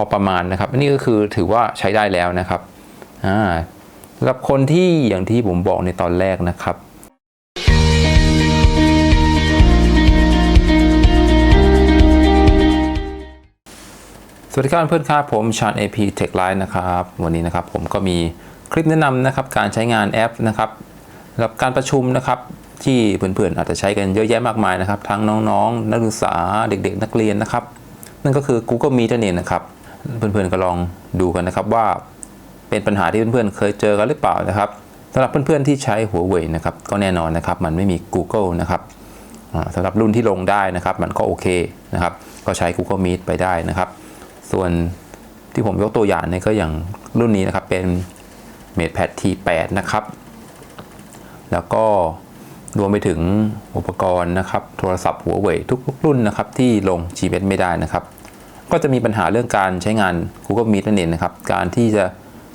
พอประมาณนะครับอันนี้ก็คือถือว่าใช้ได้แล้วนะครับอ่าสำหรับคนที่อย่างที่ผมบอกในตอนแรกนะครับสวัสดีครับเพื่อนๆครับผมชาญ AP Tech Line นะครับ วันนี้นะครับผมก็มีคลิปแนะนำนะครับการใช้งานแอปนะครับสำหรับการประชุมนะครับที่เพื่อนๆอาจจะใช้กันเยอะแยะมากมายนะครับ ทั้งน้องๆ นักศึกษาเด็กๆ นักเรียนนะครับ นั่นก็คือ Google Meet นั่นเองนะครับ เพื่อนๆก็ลองดูกันนะครับว่าเป็นปัญหาที่เพื่อนๆ เคยเจอกันหรือเปล่านะครับสำหรับเพื่อนๆที่ใช้หัวเว่ยนะครับก็แน่นอนนะครับ มันไม่มี Google นะครับสำหรับรุ่นที่ลงได้นะครับ มันก็โอเคนะครับ ก็ใช้ Google Meet ไปได้นะครับ ส่วนที่ผมยกตัวอย่างเนี่ยก็อย่างรุ่นนี้นะครับเป็น MatePad T8 นะครับ แล้วก็รวมไปถึงอุปกรณ์นะครับ โทรศัพท์หัวเว่ยทุกรุ่นนะครับที่ลง GPS ไม่ได้นะครับ ก็จะมีปัญหาเรื่องการใช้งาน Google Meet นั่นเองนะครับ การที่จะ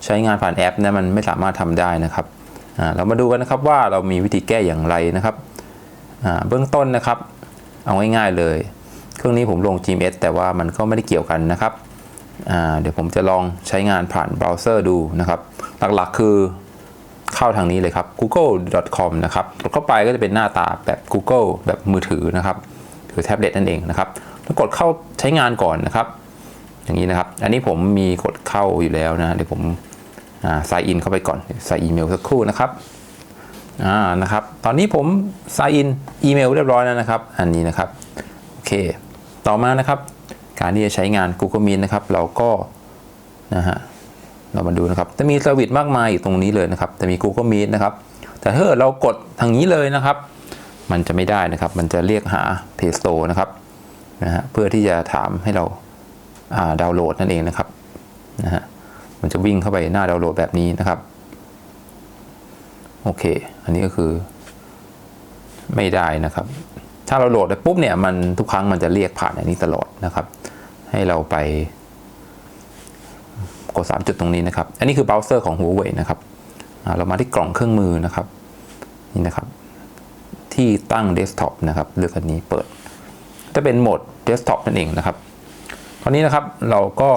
ใช้งานผ่านแอปนะมันไม่สามารถทำได้นะครับอ่าเรามาดูกันนะครับว่าเรามีวิธีแก้อย่างไรนะครับอ่าเบื้องต้นนะครับ เอาง่ายๆเลย เครื่องนี้ผมลง GMS แต่ว่ามันก็ไม่ได้เกี่ยวกันนะครับอ่าเดี๋ยวผมจะลองใช้งานผ่านเบราว์เซอร์ดูนะครับ หลักๆคือเข้าทางนี้เลยครับ google.com นะครับกดเข้าไปก็จะเป็นหน้าตาแบบ Google แบบมือถือนะครับหรือแท็บเล็ตนั่นเองนะครับ แล้วกดเข้าใช้งานก่อนนะครับ อย่างนี้นะครับ อันนี้ผมมีกดเข้าอยู่แล้วนะเดี๋ยวผมใส่อินเข้าไปก่อนใส่อีเมลสักครู่นะครับอ่านะครับตอนนี้ผมใส่อินอีเมลเรียบร้อยแล้วนะครับ อันนี้นะครับโอเค ต่อมานะครับ การที่จะใช้งาน Google Meet นะครับ เราก็นะฮะเรามาดูนะครับ จะมีเซอร์วิสมากมายอยู่ตรงนี้เลยนะครับ จะมี Google Meet นะครับ แต่ถ้าเกิดเรากดทางนี้เลยนะครับ มันจะไม่ได้นะครับ มันจะเรียกหา Play Store นะครับ นะฮะเพื่อที่จะถามให้เราดาวน์โหลดนั่นเองนะครับนะฮะมันจะวิ่งเข้าไปหน้าดาวน์โหลดแบบนี้นะครับโอเค อันนี้ก็คือไม่ได้นะครับ ถ้าเราโหลดไปปุ๊บเนี่ยมันทุกครั้งมันจะเรียกผ่านอันนี้ตลอดนะครับ ให้เราไปกด 3 จุดตรงนี้นะครับ อันนี้คือเบราว์เซอร์ของ Huawei นะครับ เรามาที่กล่องเครื่องมือนะครับ นี่นะครับ ที่ตั้งเดสก์ท็อปนะครับ เลือกอันนี้เปิดจะเป็นโหมด เดสก์ท็อปนั่นเองนะครับ ตอนนี้นะครับเราก็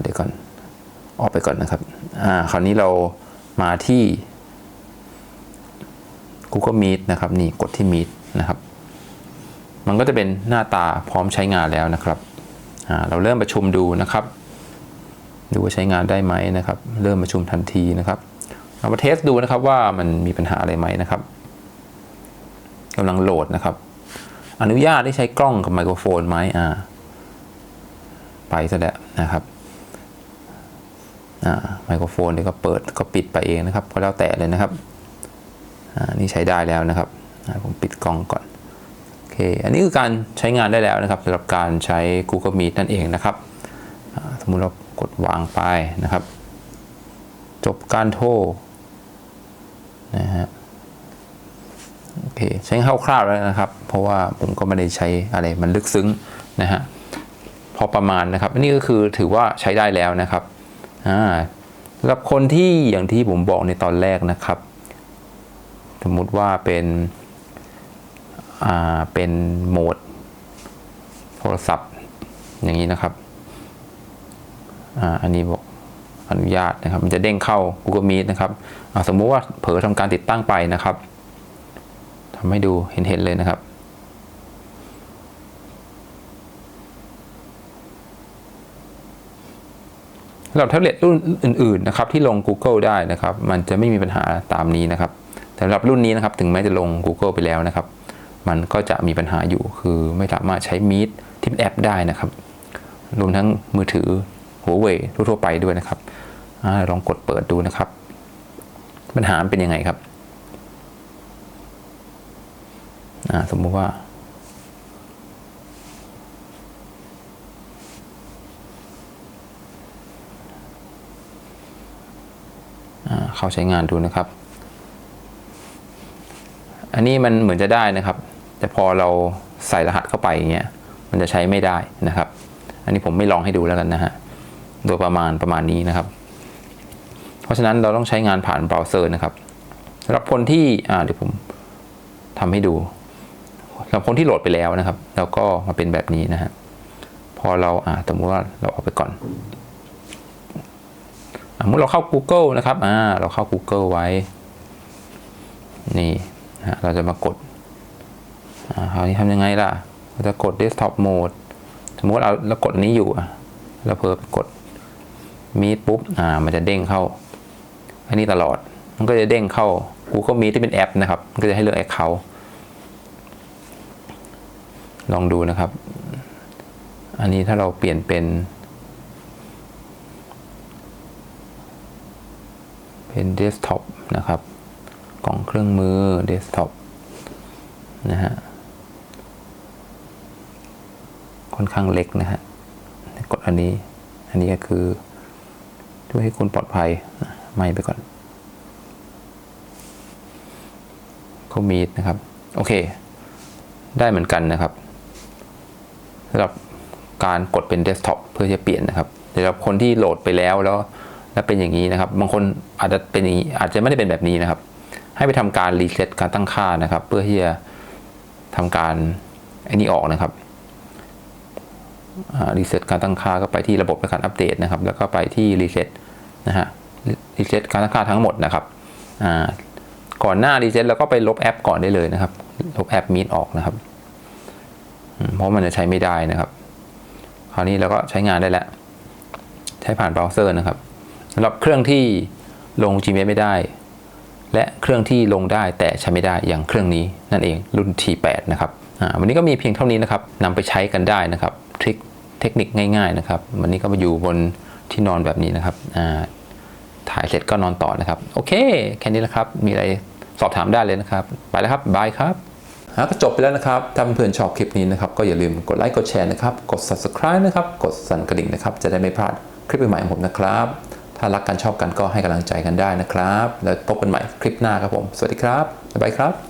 เดี๋ยวก่อน ออกไปก่อนนะครับอ่าคราวนี้เรามาที่ Google Meet นะครับนี่กดที่ Meet นะครับ มันก็จะเป็นหน้าตาพร้อมใช้งานแล้วนะครับอ่าเราเริ่มประชุมดูนะครับ ดูว่าใช้งานได้ไหมนะครับ เริ่มประชุมทันทีนะครับ เรามาเทสดูนะครับว่ามันมีปัญหาอะไรไหมนะครับ กำลังโหลดนะครับ อนุญาตให้ใช้กล้องกับไมโครโฟนไหมอ่าไปซะแล้วนะครับไมโครโฟนเดี๋ยวก็เปิดก็ปิดไปเองนะครับก็แล้วแต่เลยนะครับนี่ใช้ได้แล้วนะครับผมปิดกล้องก่อนโอเคอันนี้คือการใช้งานได้แล้วนะครับสำหรับการใช้ Google Meet นั่นเองนะครับสมมุติเรากดวางไปนะครับ จบการโทรนะฮะ โอเคใช้คร่าวๆแล้วนะครับ เพราะว่าผมก็ไม่ได้ใช้อะไรมันลึกซึ้งนะฮะพอประมาณนะครับ อันนี้ก็คือถือว่าใช้ได้แล้วนะครับสำหรับคนที่อย่างที่ผมบอกในตอนแรกนะครับ สมมุติว่าเป็นอ่าเป็นโหมดโทรศัพท์อย่างนี้นะครับอ่าอันนี้บอกอนุญาตนะครับ มันจะเด้งเข้า Google Meet นะครับสมมุติว่าเผลอทำการติดตั้งไปนะครับ ทำให้ดูเห็นๆเลยนะครับสำหรับแท็บเล็ตรุ่นอื่นๆนะครับที่ลง Google ได้นะครับ มันจะไม่มีปัญหาตามนี้นะครับแต่สำหรับรุ่นนี้นะครับถึงแม้จะลง Google ไปแล้วนะครับ มันก็จะมีปัญหาอยู่คือไม่สามารถใช้ Meet ที่แอปได้นะครับ รวมทั้งมือถือหัวเว่ยทั่วๆไปด้วยนะครับอลองกดเปิดดูนะครับ ปัญหาเป็นยังไงครับ สมมุติว่า เข้าใช้งานดูนะครับ อันนี้มันเหมือนจะได้นะครับ แต่พอเราใส่รหัสเข้าไปอย่างเงี้ยมันจะใช้ไม่ได้นะครับ อันนี้ผมไม่ลองให้ดูแล้วกันนะฮะ โดยประมาณประมาณนี้นะครับ เพราะฉะนั้นเราต้องใช้งานผ่านเบราว์เซอร์นะครับสำหรับคนที่เดี๋ยวผมทำให้ดู สำหรับคนที่โหลดไปแล้วนะครับ แล้วก็มาเป็นแบบนี้นะฮะพอเราอ่าสมมติว่าเราเอาไปก่อนสมมติเราเข้า Google นะครับอ่าเราเข้า Google ไว้ นี่นะฮะเราจะมากดอ่าคราวนี้ทำยังไงล่ะเราจะกด Desktop Mode สมมติเราเรากดนี้อยู่อะเราเพิ่ไปกด Meet ปุ๊บอ่ามันจะเด้งเข้า อันนี้ตลอด มันก็จะเด้งเข้า Google Meet ที่เป็นแอปนะครับมันก็จะให้เลือก Account ลองดูนะครับ อันนี้ถ้าเราเปลี่ยนเป็น เป็น Desktop นะครับกล่องเครื่องมือ Desktop นะฮะค่อนข้างเล็กนะฮะกดอันนี้ อันนี้ก็คือช่วยให้คุณปลอดภัยไม่ไปก่อนเขามีดนะครับ โอเค ได้เหมือนกันนะครับ สำหรับการกดเป็นเดสก์ท็อปเพื่อจะเปลี่ยนนะครับสำหรับคนที่โหลดไปแล้วแล้วแล้วเป็นอย่างนี้นะครับ บางคนอาจจะเป็นอย่างนี้อาจจะไม่ได้เป็นแบบนี้นะครับ ให้ไปทำการรีเซ็ตการตั้งค่านะครับ เพื่อที่จะทำการไอ้นี้ออกนะครับรีเซ็ตการตั้งค่าก็ไปที่ระบบในการอัปเดตนะครับ แล้วก็ไปที่รีเซ็ตนะฮะรีเซ็ตการตั้งค่าทั้งหมดนะครับก่อนหน้ารีเซ็ตเราก็ไปลบแอปก่อนได้เลยนะครับ ลบแอปมีดออกนะครับ เพราะมันจะใช้ไม่ได้นะครับ คราวนี้เราก็ใช้งานได้แล้ว ใช้ผ่านเบราว์เซอร์นะครับสำหรับเครื่องที่ลง Gmail ไม่ได้ และเครื่องที่ลงได้แต่ใช้ไม่ได้อย่างเครื่องนี้นั่นเองรุ่น T8 นะครับวันนี้ก็มีเพียงเท่านี้นะครับนำไปใช้กันได้นะครับทริคเทคนิคง่ายๆนะครับ วันนี้ก็มาอยู่บนที่นอนแบบนี้นะครับถ่ายเสร็จก็นอนต่อนะครับ โอเค แค่นี้แหละครับ มีอะไรสอบถามได้เลยนะครับ ไปแล้วครับ บายครับ ฮะก็จบไปแล้วนะครับ ถ้าเพื่อนชอบคลิปนี้นะครับ ก็อย่าลืมกดไลค์ กดแชร์นะครับ กด subscribe นะครับ กดสั่นกระดิ่งนะครับ จะได้ไม่พลาดคลิปใหม่ของผมนะครับ ถ้ารักกันชอบกันก็ให้กำลังใจกันได้นะครับ แล้วพบกันใหม่คลิปหน้าครับผม สวัสดีครับ บ๊ายบายครับ